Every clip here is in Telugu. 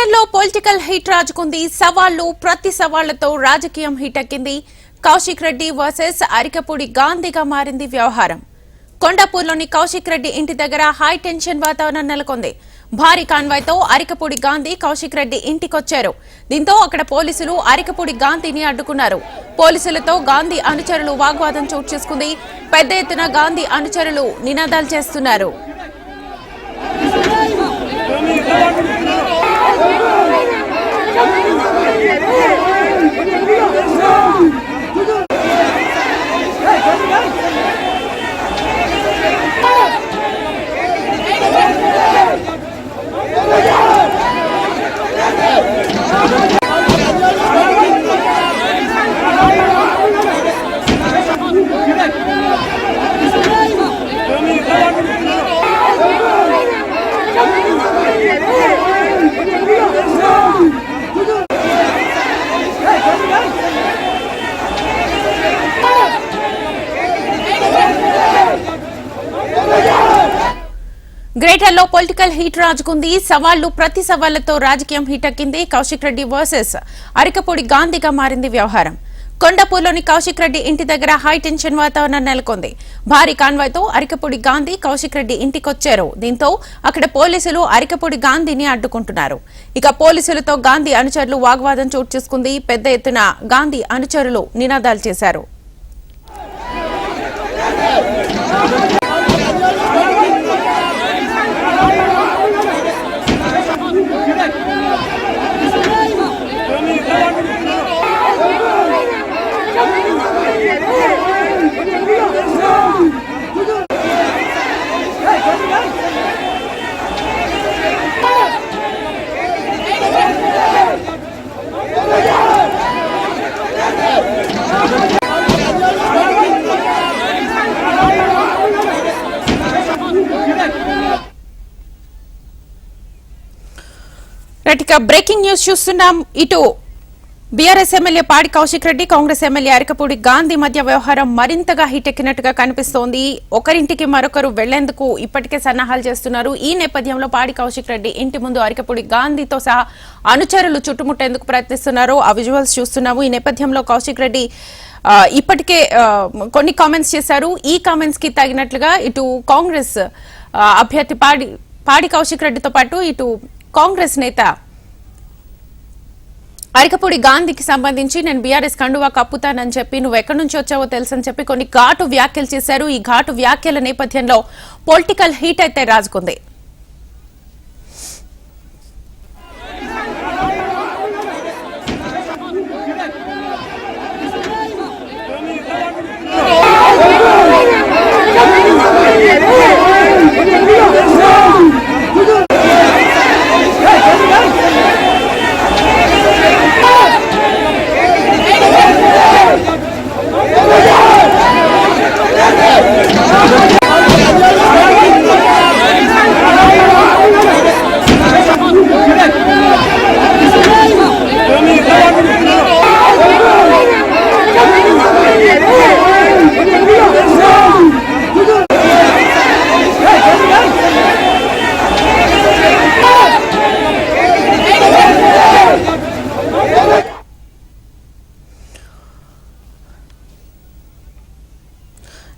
గ్రేటర్లో పొలిటికల్ హీట్ రాజుకుంది. సవాళ్ళు ప్రతి సవాళ్ళతో రాజకీయం హీటెక్కింది కౌశిక్ రెడ్డి వర్సెస్ అరికపూడి గాంధీగా మారింది వ్యవహారం. కొండాపూర్లోని కౌశిక్ రెడ్డి ఇంటి దగ్గర హై టెన్షన్ వాతావరణం నెలకొంది. భారీ కాన్వాయ్తో అరికపూడి గాంధీ కౌశిక్ రెడ్డి ఇంటికొచ్చారు. దీంతో అక్కడ పోలీసులు అరికపూడి గాంధీని అడ్డుకున్నారు. పోలీసులతో గాంధీ అనుచరులు వాగ్వాదం చోటు చేసుకుంది. పెద్ద ఎత్తున గాంధీ అనుచరులు నినాదాలు చేస్తున్నారు. గ్రేటర్లో పొలిటికల్ హీట్ రాజుకుంది. సవాళ్ళు ప్రతి సవాళ్ళతో రాజకీయం హీటెక్కింది కౌశిక్ రెడ్డి వర్సెస్ అరికపూడి గాంధీగా మారింది వ్యవహారం. కొండపూర్లోని కౌశిక్ రెడ్డి ఇంటి దగ్గర హై టెన్షన్ వాతావరణం నెలకొంది. భారీ కాన్వాయ్తో అరికపూడి గాంధీ కౌశిక్ రెడ్డి ఇంటికొచ్చారు. దీంతో అక్కడ పోలీసులు అరికపూడి గాంధీని అడ్డుకుంటున్నారు. ఇక పోలీసులతో గాంధీ అనుచరులు వాగ్వాదం చోటు చేసుకుంది. పెద్ద ఎత్తున గాంధీ అనుచరులు నినాదాలు చేశారు. రైట్ బ్రేకింగ్ న్యూస్ చూస్తున్నాం. ఇటు BRS MLA Padi Kaushik Reddy Congress MLA Arakapudi Gandhi మధ్య వ్యవహారం మరింతగా హిటెక్కినట్టుగా కనిపిస్తోంది. ఒకరింటికి మరొకరు వెళ్ళేందుకు ఇప్పటికే సన్నాహాలు చేస్తున్నారు. ఈ నేపథ్యంలో పాడి కౌశిక్ రెడ్డి ఇంటి ముందు అరకపూడి గాంధీతో సహా అనుచరులు చుట్టుముట్టేందుకు ప్రయత్నిస్తున్నారు. ఆ విజువల్స్ చూస్తున్నాము. ఈ నేపథ్యంలో కౌశిక్ రెడ్డి ఇప్పటికే కొన్ని కామెంట్స్ చేశారు. ఈ కామెంట్స్కి తగినట్లుగా ఇటు కాంగ్రెస్ అభ్యర్థి పాడి పాడి కౌశిక్ రెడ్డితో పాటు ఇటు కాంగ్రెస్ నేత అరికపూడి గాంధీకి సంబంధించి నేను బీఆర్ఎస్ కండువా కప్పుతానని చెప్పి నువ్వు ఎక్కడి నుంచి వచ్చావో తెలుసని చెప్పి కొన్ని ఘాటు వ్యాఖ్యలు చేశారు. ఈ ఘాటు వ్యాఖ్యల నేపథ్యంలో పొలిటికల్ హీట్ అయితే రాజుకుంది.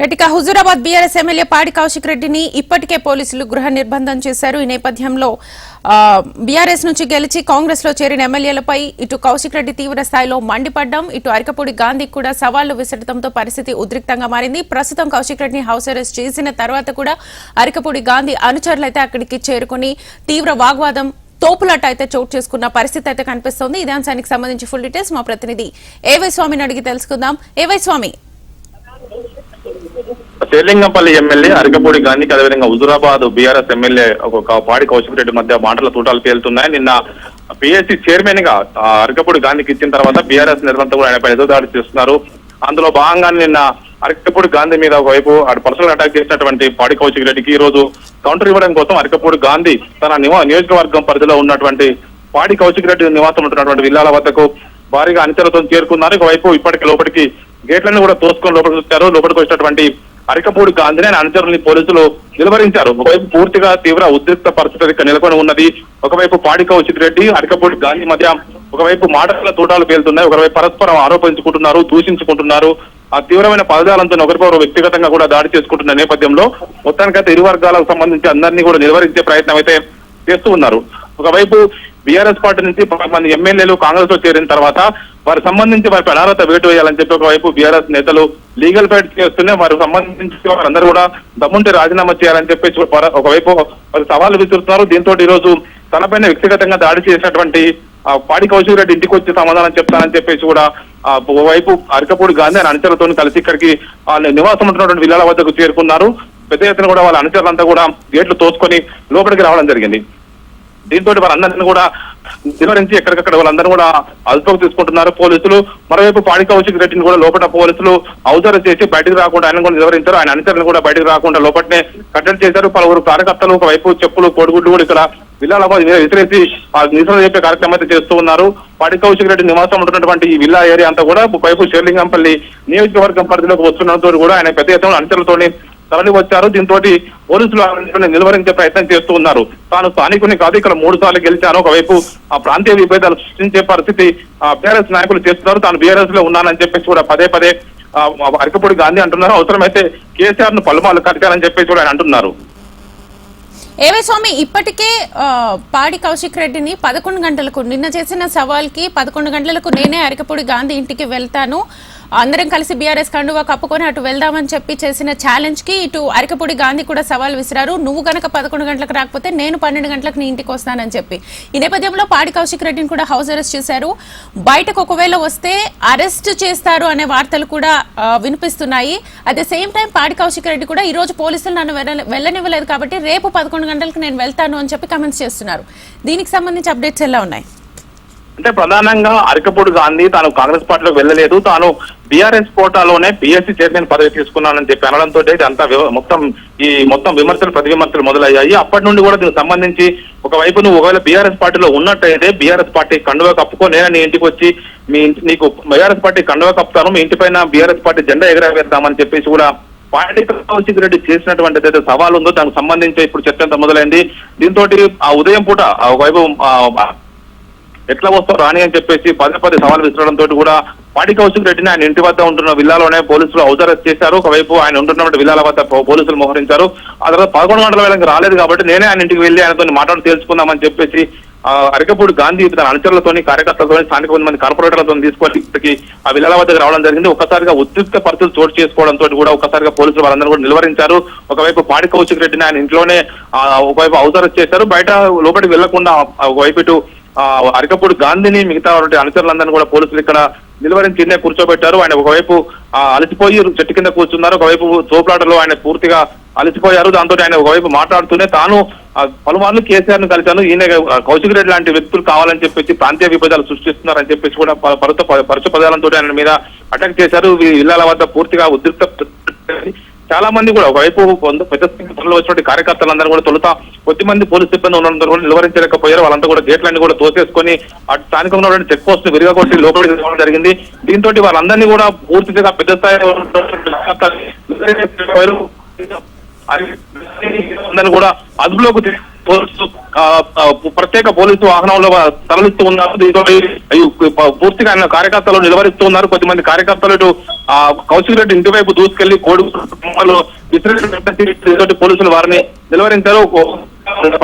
రెడ్డిక హుజూరాబాద్ బీఆర్ఎస్ ఎమ్మెల్యే పాడి కౌశిక్ రెడ్డిని ఇప్పటికే పోలీసులు గృహ నిర్బంధం చేశారు. ఈ నేపథ్యంలో బీఆర్ఎస్ నుంచి గెలిచి కాంగ్రెస్లో చేరిన ఎమ్మెల్యేలపై ఇటు కౌశిక్ రెడ్డి తీవ్ర స్థాయిలో మండిపడ్డం ఇటు అరికపూడి గాంధీ కూడా సవాళ్ళు విసరడంతో పరిస్థితి ఉద్రిక్తంగా మారింది. ప్రస్తుతం కౌశిక్ రెడ్డిని హౌస్ అరెస్ట్ చేసిన తర్వాత కూడా అరికపూడి గాంధీ అనుచరులైతే అక్కడికి చేరుకుని తీవ్ర వాగ్వాదం తోపులాట అయితే చోటు చేసుకున్న పరిస్థితి అయితే కనిపిస్తోంది. ఇదే అంశానికి సంబంధించి ఫుల్ డీటెయిల్స్ మా ప్రతినిధి ఏవై స్వామిని అడిగి తెలుసుకుందాం. ఏవై స్వామి శేర్లింగంపల్లి ఎమ్మెల్యే అరకపూడి గాంధీకి అదేవిధంగా హుజురాబాద్ బీఆర్ఎస్ ఎమ్మెల్యే ఒక పాడి కౌశిక్ రెడ్డి మధ్య మాటల తూటాలు పేలుతున్నాయి. నిన్న పిఎస్సి చైర్మన్గా అరకపూడి గాంధీకి ఇచ్చిన తర్వాత బీఆర్ఎస్ నిర్వహణ కూడా ఆయనపై ఎదురుదాడి చేస్తున్నారు. అందులో భాగంగానే నిన్న అరకపూడి గాంధీ మీద ఒకవైపు అటు పర్సనల్ అటాక్ చేసినటువంటి పాడి కౌశిక్ రెడ్డికి ఈ రోజు కౌంటర్ ఇవ్వడం కోసం అరకపూడి గాంధీ తన నియోజకవర్గం పరిధిలో ఉన్నటువంటి పాడి కౌశిక్ రెడ్డి నివాసం ఉంటున్నటువంటి విల్లాల వద్దకు భారీగా అంచెలతో చేరుకున్నారు. ఒకవైపు ఇప్పటికి లోపలికి గేట్లను కూడా తోసుకొని లోపలికి వచ్చారు. లోపలికి వచ్చినటువంటి అరికపూడి గాంధీని ఆయన అనుచరుల్ని పోలీసులు నిలువరించారు ఒకవైపు పూర్తిగా తీవ్ర ఉద్రిక్త పరిస్థితి నెలకొని ఉన్నది. ఒకవైపు పాడి కౌశిక్ రెడ్డి అరికపూడి గాంధీ మధ్య ఒకవైపు మాటల తూటాలు పేలుతున్నాయి. ఒకవైపు పరస్పరం ఆరోపించుకుంటున్నారు దూషించుకుంటున్నారు. ఆ తీవ్రమైన పదజాలంతో ఒకరికొకరు వ్యక్తిగతంగా కూడా దాడి చేసుకుంటున్న నేపథ్యంలో మొత్తానికైతే ఇరు వర్గాలకు సంబంధించి అందరినీ కూడా నిలువరించే ప్రయత్నం అయితే చేస్తూ ఉన్నారు. ఒకవైపు బీఆర్ఎస్ పార్టీ నుంచి పది మంది ఎమ్మెల్యేలు కాంగ్రెస్లో చేరిన తర్వాత వారికి సంబంధించి వారి అనారత వేటు వేయాలని చెప్పి ఒకవైపు బీఆర్ఎస్ నేతలు లీగల్ ఫైట్ చేస్తూనే వారికి సంబంధించి వారందరూ కూడా దమ్ముంటే రాజీనామా చేయాలని చెప్పి ఒకవైపు వారు సవాలు విసురుతున్నారు. దీంతో ఈ రోజు తనపైన వ్యక్తిగతంగా దాడి చేసినటువంటి పాడి కౌశిక్ రెడ్డి ఇంటికి వచ్చి సమాధానం చెప్తానని చెప్పేసి కూడా ఆ ఓవైపు అరకపూడి గాంధీ ఆయన అనుచరులతో కలిసి ఇక్కడికి వాళ్ళ నివాసం ఉంటున్నటువంటి విల్లాల వద్దకు చేరుకున్నారు. పెద్ద ఎత్తున కూడా వాళ్ళ అనుచరులంతా కూడా గేట్లు తోసుకొని లోపలికి రావడం జరిగింది. దీంతో వారందరినీ కూడా నివరించి ఎక్కడికక్కడ వాళ్ళందరూ కూడా అదుపులోకి తీసుకుంటున్నారు. పోలీసులు మరోవైపు పాడి కౌశిక్ రెడ్డిని కూడా లోపల పోలీసులు అవసరం చేసి బయటకు రాకుండా ఆయన కూడా నిలవరించారు ఆయన అనుచరులు కూడా బయటకు రాకుండా లోపలనే కట్టడి చేశారు. పలువురు కార్యకర్తలు ఒకవైపు చెప్పులు కోడిగుడ్లు కూడా ఇక్కడ విల్లాలబాద్ విసిరేసి నిరసన చెప్పే కార్యక్రమం అయితే చేస్తూ ఉన్నారు. పాడి కౌశిక్ రెడ్డి నివాసం ఉంటున్నటువంటి ఈ విల్లా ఏరియా అంతా కూడా వైపు షేర్లింగంపల్లి నియోజకవర్గం పరిధిలోకి వస్తున్నంతో కూడా ఆయన పెద్ద ఎత్తున అనుచరులతోనే తరలి వచ్చారు. దీంతో పోలీసులు నిలువరించే ప్రయత్నం చేస్తూ ఉన్నారు. తాను స్థానికుని కాదు ఇక్కడ మూడు సార్లు గెలిచాను. ఒకవైపు ఆ ప్రాంతీయ విభేదాలు సృష్టించే పరిస్థితి బీఆర్ఎస్ నాయకులు చేస్తున్నారు. తాను బీఆర్ఎస్లో ఉన్నానని చెప్పేసి కూడా పదే పదే ఆ, అరకపూడి గాంధీ అంటున్నారు. అవసరమైతే కేసీఆర్ను పలుమాలు కట్టాలని చెప్పేసి కూడా ఆయన అంటున్నారు. ఏవే స్వామి ఇప్పటికే పాడి కౌశిక్ రెడ్డిని పదకొండు గంటలకు నిన్న చేసిన సవాల్కి పదకొండు గంటలకు నేనే అరకపూడి గాంధీ ఇంటికి వెళ్తాను. అందరం కలిసి బీఆర్ఎస్ కండువా కప్పుకొని అటు వెళ్దామని చెప్పి చేసిన ఛాలెంజ్కి ఇటు అరకపూడి గాంధీ కూడా సవాల్ విసిరారు. నువ్వు గనక పదకొండు గంటలకు రాకపోతే నేను పన్నెండు గంటలకు నీ ఇంటికి వస్తానని చెప్పి. ఈ నేపథ్యంలో పాడి కౌశిక్ రెడ్డిని కూడా హౌస్ అరెస్ట్ చేశారు. బయటకు ఒకవేళ వస్తే అరెస్ట్ చేస్తారు అనే వార్తలు కూడా వినిపిస్తున్నాయి. అట్ ద సేమ్ టైం పాడి కౌశిక్ రెడ్డి కూడా ఈ రోజు పోలీసులు నన్ను వెళ్ళ- వెళ్ళనివ్వలేదు కాబట్టి రేపు పదకొండు గంటలకు నేను వెళ్తాను అని చెప్పి కమెంట్స్ చేస్తున్నారు. దీనికి సంబంధించి అప్డేట్స్ ఎలా ఉన్నాయి? అంటే ప్రధానంగా అరకపూడి గాంధీ తాను కాంగ్రెస్ పార్టీలోకి వెళ్ళలేదు. తాను బీఆర్ఎస్ కోటాలోనే బీఎస్సీ చైర్మన్ పదవి తీసుకున్నానని చెప్పి అనడంతో అంతా మొత్తం ఈ మొత్తం విమర్శలు ప్రతి విమర్శలు మొదలయ్యాయి. అప్పటి నుండి కూడా దీనికి సంబంధించి ఒకవైపు నువ్వు ఒకవేళ బీఆర్ఎస్ పార్టీలో ఉన్నట్టయితే బీఆర్ఎస్ పార్టీ కండువా కప్పుకో నేను నీ ఇంటికి వచ్చి మీ నీకు బీఆర్ఎస్ పార్టీ కండువా కప్పుతాను మీ ఇంటి పైన బీఆర్ఎస్ పార్టీ జెండా ఎగరవేద్దామని చెప్పేసి కూడా పార్టీ కౌశిక్ రెడ్డి చేసినటువంటి ఏదైతే సవాల్ ఉందో దానికి సంబంధించి ఇప్పుడు చర్చ అంతా మొదలైంది. దీంతో ఆ ఉదయం పూట ఒకవైపు ఎట్లా వస్తావు రాని అని చెప్పేసి పదే పదే సవాల్ విసరడంతో కూడా పాడి కౌశిక్ రెడ్డిని ఆయన ఇంటి వద్ద ఉంటున్న విల్లాలోనే పోలీసులు ఔదరస్ చేశారు. ఒకవైపు ఆయన ఉంటున్నటువంటి విల్లాల వద్ద పోలీసులు మోహరించారు. ఆ తర్వాత పదకొండు గంటల వేళకి రాలేదు కాబట్టి నేనే ఆయన ఇంటికి వెళ్ళి ఆయనతో మాట్లాడి తెలుసుకుందామని చెప్పేసి అరకపూడి గాంధీ తన అనుచరులతోని కార్యకర్తలతో స్థానిక కొంతమంది కార్పొరేటర్లతో తీసుకొని ఇప్పటికి ఆ విల్లాల వద్దకు రావడం జరిగింది. ఒక్కసారిగా ఉద్రిక్త పరిస్థితులు చోటు చేసుకోవడంతో కూడా ఒక్కసారిగా పోలీసులు వారందరూ కూడా నిలువరించారు. ఒకవైపు పాడి కౌశిక్ రెడ్డిని ఆయన ఇంట్లోనే ఒకవైపు ఔదరస్ చేశారు. బయట లోపలికి వెళ్ళకుండా ఒకవైపు ఇటు అరకప్పుడు గాంధీని మిగతా ఉన్నటువంటి అనుచరులందరినీ కూడా పోలీసులు ఇక్కడ నిలువరించి కిందే కూర్చోబెట్టారు. ఆయన ఒకవైపు అలసిపోయి చెట్టు కింద కూర్చున్నారు. ఒకవైపు తోపులాటలో ఆయన పూర్తిగా అలసిపోయారు. దాంతో ఆయన ఒకవైపు మాట్లాడుతూనే తాను పలుమార్లు కేసీఆర్ను కలిశాను. ఈయన కౌశిక్ రెడ్డి లాంటి వ్యక్తులు కావాలని చెప్పేసి ప్రాంతీయ విభేదాలు సృష్టిస్తున్నారని చెప్పేసి కూడా పరుత పరుచ పదాలతో ఆయన మీద అటాక్ చేశారు. ఈ ఇళ్ళ వద్ద పూర్తిగా ఉద్రిక్త చాలా మంది కూడా ఒకవైపు పెద్ద సంఖ్యలో వచ్చినటువంటి కార్యకర్తలందరూ కూడా తొలుత కొద్ది మంది పోలీస్ సిబ్బంది ఉన్నందుకు కూడా నిలువరించలేకపోయారు వాళ్ళంతా కూడా గేట్లన్నీ కూడా తోసేసుకొని అటు స్థానికంగా ఉన్నటువంటి చెక్ పోస్ట్ విరిగకొట్టి లోపలికి రావడం జరిగింది. దీంతో వాళ్ళందరినీ కూడా పూర్తిగా పెద్ద స్థాయిలో ఉన్నటువంటి కూడా అదుపులోకి పోలీసు ప్రత్యేక పోలీసు వాహనంలో తరలిస్తూ ఉన్నారు. దీంతో పూర్తిగా ఆయన కార్యకర్తలు నిలవరిస్తూ ఉన్నారు. కొద్దిమంది కార్యకర్తలు ఇటు కౌశిక్ రెడ్డి ఇంటి వైపు దూసుకెళ్ళి కోడి కుటుంబాలు విసిరేటువంటి పోలీసులు వారిని నిలవరించారు.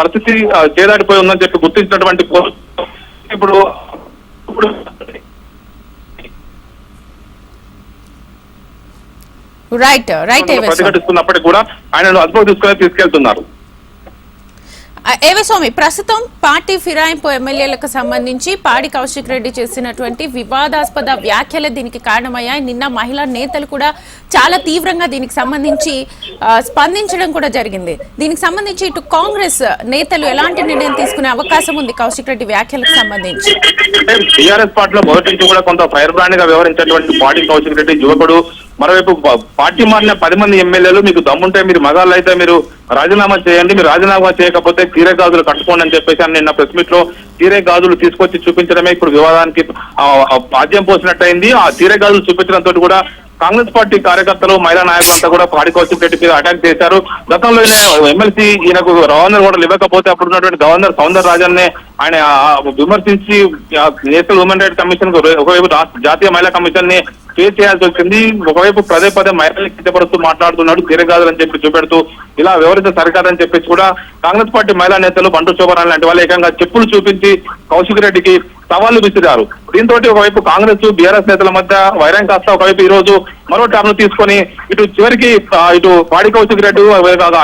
పరిస్థితి చేదాటిపోయి ఉందని చెప్పి గుర్తించినటువంటి ఇప్పుడు ఇప్పుడు రైట్ రైట్ ప్రతిఘటిస్తున్నప్పటికీ కూడా తీసుకొని తీసుకెళ్తున్నారు. ఆ, ఏవే స్వామి ప్రస్తుతం పార్టీ ఫిరాయింపు ఎమ్మెల్యేలకు సంబంధించి పాడి కౌశిక్ రెడ్డి చేసినటువంటి వివాదాస్పద వ్యాఖ్యలే దీనికి కారణమయ్యాయి. నిన్న మహిళా నేతలు కూడా చాలా తీవ్రంగా దీనికి సంబంధించి స్పందించడం కూడా జరిగింది. దీనికి సంబంధించి ఇటు కాంగ్రెస్ నేతలు ఎలాంటి నిర్ణయం తీసుకునే అవకాశం ఉంది కౌశిక్ రెడ్డి వ్యాఖ్యలకు సంబంధించి? టీఆర్ఎస్ పార్టీలో మొదటి నుంచి కూడా కొంత ఫైర్ బ్రాండ్గా వ్యవహరించేటువంటి పార్టీ కౌశిక్ రెడ్డి యువకుడు మరోవైపు పార్టీ మారిన పది మంది ఎమ్మెల్యేలు మీకు దమ్ముంటే మీరు మగాళ్ళు అయితే మీరు రాజీనామా చేయండి మీరు రాజీనామా చేయకపోతే తీరే గాజులు కట్టుకోండి అని చెప్పేసి అని నిన్న ప్రెస్ మీట్లో తీరే గాజులు తీసుకొచ్చి చూపించడమే ఇప్పుడు వివాదానికి ఆద్యం పాద్యం పోసినట్టయింది. ఆ తీరే గాజులు చూపించడంతో కూడా కాంగ్రెస్ పార్టీ కార్యకర్తలు మహిళా నాయకులంతా కూడా పాడి కౌశిక్ రెడ్డి మీద అటాక్ చేశారు. గతంలో ఎమ్మెల్సీ ఈయనకు గవర్నర్ కూడా ఇవ్వకపోతే అప్పుడు ఉన్నటువంటి గవర్నర్ సౌందర రాజన్నే ఆయన విమర్శించి నేషనల్ ఉమెన్ రైట్స్ కమిషన్ ఒకవైపు జాతీయ మహిళా కమిషన్ని ఫేస్ చేయాల్సి వచ్చింది. ఒకవైపు పదే పదే మహిళల్ని కించపరుస్తూ మాట్లాడుతున్నాడు తిరగాదని చెప్పి చూపెడుతూ ఇలా వివరిస్తే సరికాదని చెప్పేసి కూడా కాంగ్రెస్ పార్టీ మహిళా నేతలు బంటు చోబరాన్ లాంటి వాళ్ళు ఏకంగా చెప్పులు చూపించి కౌశిక్ రెడ్డికి సవాళ్ళు విసిరారు. దీంతో ఒకవైపు కాంగ్రెస్ బీఆర్ఎస్ నేతల మధ్య వైరం కాస్త ఒకవైపు ఈ రోజు మరో టర్న్ తీసుకొని ఇటు చివరికి ఇటు పాడి కౌశిక్ రెడ్డి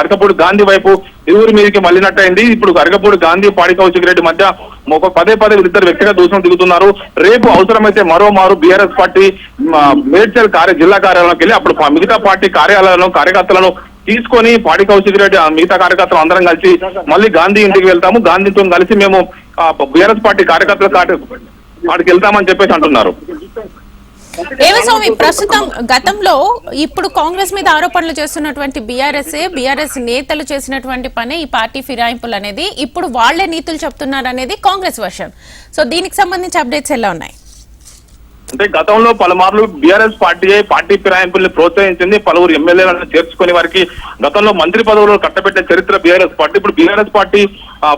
అరకపూడి గాంధీ వైపు ఇరువురి మీదకి మళ్ళినట్టయింది. ఇప్పుడు అరకపూడి గాంధీ పాడి కౌశిక్ రెడ్డి మధ్య ఒక పదే పదే వీళ్ళిద్దరు వ్యక్తిగత దూషణ దిగుతున్నారు రేపు అవసరమైతే మరో మారు బీఆర్ఎస్ పార్టీ మేడ్చల్ కార్య జిల్లా కార్యాలయంలోకి వెళ్ళి అప్పుడు మిగతా పార్టీ కార్యాలయాలను కార్యకర్తలను తీసుకొని పాడి కౌశిక్ రెడ్డి మిగతా కార్యకర్తలు అందరం కలిసి మళ్ళీ గాంధీ ఇంటికి వెళ్తాము. గాంధీతో కలిసి మేము బీఆర్ఎస్ పార్టీ కార్యకర్తల కాటి వాడికి వెళ్తామని చెప్పేసి అంటున్నారు. ఏవి స్వామి ప్రస్తుతం గతంలో ఇప్పుడు కాంగ్రెస్ మీద ఆరోపణలు చేస్తున్నటువంటి బీఆర్ఎస్ బీఆర్ఎస్ నేతలు చేసినటువంటి పనే ఈ పార్టీ ఫిరాయింపులు అనేది. ఇప్పుడు వాళ్ళే నీతులు చెప్తున్నారు అనేది కాంగ్రెస్ వర్షన్ సో దీనికి సంబంధించి అప్డేట్స్ ఎలా ఉన్నాయి? అంటే గతంలో పలుమార్లు బీఆర్ఎస్ పార్టీ పార్టీ ఫిరాయింపుల్ని ప్రోత్సహించింది పలువురు ఎమ్మెల్యేలను చేర్చుకునే వారికి గతంలో మంత్రి పదవులు కట్టబెట్టే చరిత్ర బీఆర్ఎస్ పార్టీ. ఇప్పుడు బీఆర్ఎస్ పార్టీ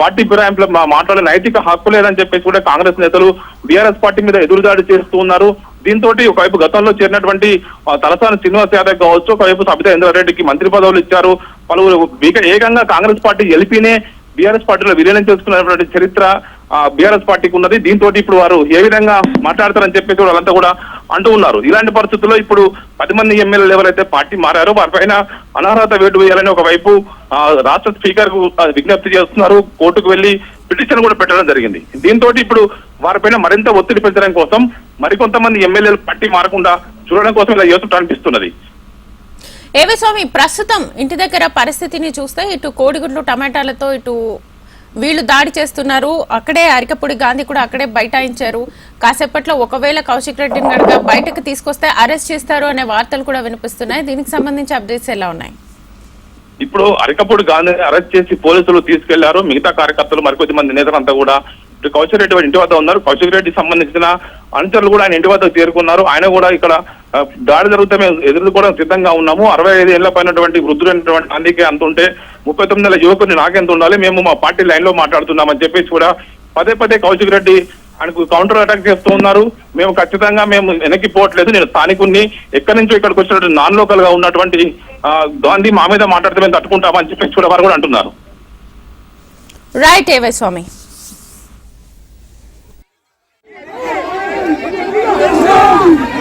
పార్టీ ఫిరాయింపులు మా- మాట్లాడే నైతిక హక్కు లేదని చెప్పేసి కూడా కాంగ్రెస్ నేతలు బీఆర్ఎస్ పార్టీ మీద ఎదురుదాడి చేస్తూ ఉన్నారు. దీంతో ఒకవైపు గతంలో చేరినటువంటి తలసాని శ్రీనివాస్ యాదవ్ కావచ్చు ఒకవైపు సబితా ఇంద్రారెడ్డికి మంత్రి పదవులు ఇచ్చారు. పలువురు ఏకంగా కాంగ్రెస్ పార్టీ ఎల్పీనే బీఆర్ఎస్ పార్టీలో విలీనం చేసుకున్నటువంటి చరిత్ర బీఆర్ఎస్ పార్టీకి ఉన్నది. దీంతో ఇప్పుడు వారు ఏ విధంగా మాట్లాడతారని చెప్పేసి కూడా వాళ్ళంతా కూడా అంటూ ఉన్నారు. ఇలాంటి పరిస్థితుల్లో ఇప్పుడు పది మంది ఎమ్మెల్యేలు ఎవరైతే పార్టీ మారారో వారిపైన అనర్హత వేటు వేయాలని ఒకవైపు రాష్ట్ర స్పీకర్కు విజ్ఞప్తి చేస్తున్నారు. కోర్టుకు వెళ్ళి పిటిషన్ కూడా పెట్టడం జరిగింది. దీంతో ఇప్పుడు వారిపైన మరింత ఒత్తిడి పెంచడం కోసం మరికొంతమంది ఎమ్మెల్యేలు పార్టీ మారకుండా చూడడం కోసం ఇలా చేస్తున్నట్టు అనిపిస్తున్నది. ఏవే స్వామి ప్రస్తుతం ఇంటి దగ్గర పరిస్థితిని చూస్తే ఇటు కోడిగుడ్లు టమాటాలతో ఇటు వీళ్ళు దాడి చేస్తున్నారు. అక్కడే అరికపూడి గాంధీ కూడా అక్కడే బైఠాయించారు. కాసేపట్లో ఒకవేళ కౌశిక్ రెడ్డిని కనుక బయటకు తీసుకొస్తే అరెస్ట్ చేస్తారు అనే వార్తలు కూడా వినిపిస్తున్నాయి. దీనికి సంబంధించి అప్డేట్స్ ఎలా ఉన్నాయి? ఇప్పుడు అరికపూడి గాంధీని అరెస్ట్ చేసి పోలీసులు తీసుకెళ్ళారు. మిగతా కార్యకర్తలు మరికొద్ది మంది నేతలంతా కూడా కౌశిక్ రెడ్డి వారి ఇంటి వద్ద ఉన్నారు. కౌశిక్ రెడ్డి సంబంధించిన అనుచరులు కూడా ఆయన ఇంటి వద్దకు చేరుకున్నారు. ఆయన కూడా ఇక్కడ దాడి జరిగితే మేము ఎదుర్కోవడం సిద్ధంగా ఉన్నాము. అరవై ఐదు ఏళ్ళ పైనటువంటి వృద్ధులైనటువంటి అందుకే అంత ఉంటే ముప్పై తొమ్మిది నెలల యువకుని నాకెంత ఉండాలి? మేము మా పార్టీ లైన్లో మాట్లాడుతున్నామని చెప్పేసి కూడా పదే పదే కౌశిక్ రెడ్డి ఆయనకు కౌంటర్ అటాక్ చేస్తూ ఉన్నారు. మేము ఖచ్చితంగా మేము వెనక్కి పోవట్లేదు. నేను స్థానికుడిని ఎక్కడి నుంచో ఇక్కడికి వచ్చినటువంటి నాన్ లోకల్గా ఉన్నటువంటి గాంధీ మా మీద మాట్లాడితే మేము తట్టుకుంటామని చెప్పేసి కూడా వారు కూడా అంటున్నారు. Right AY Swamy Woo!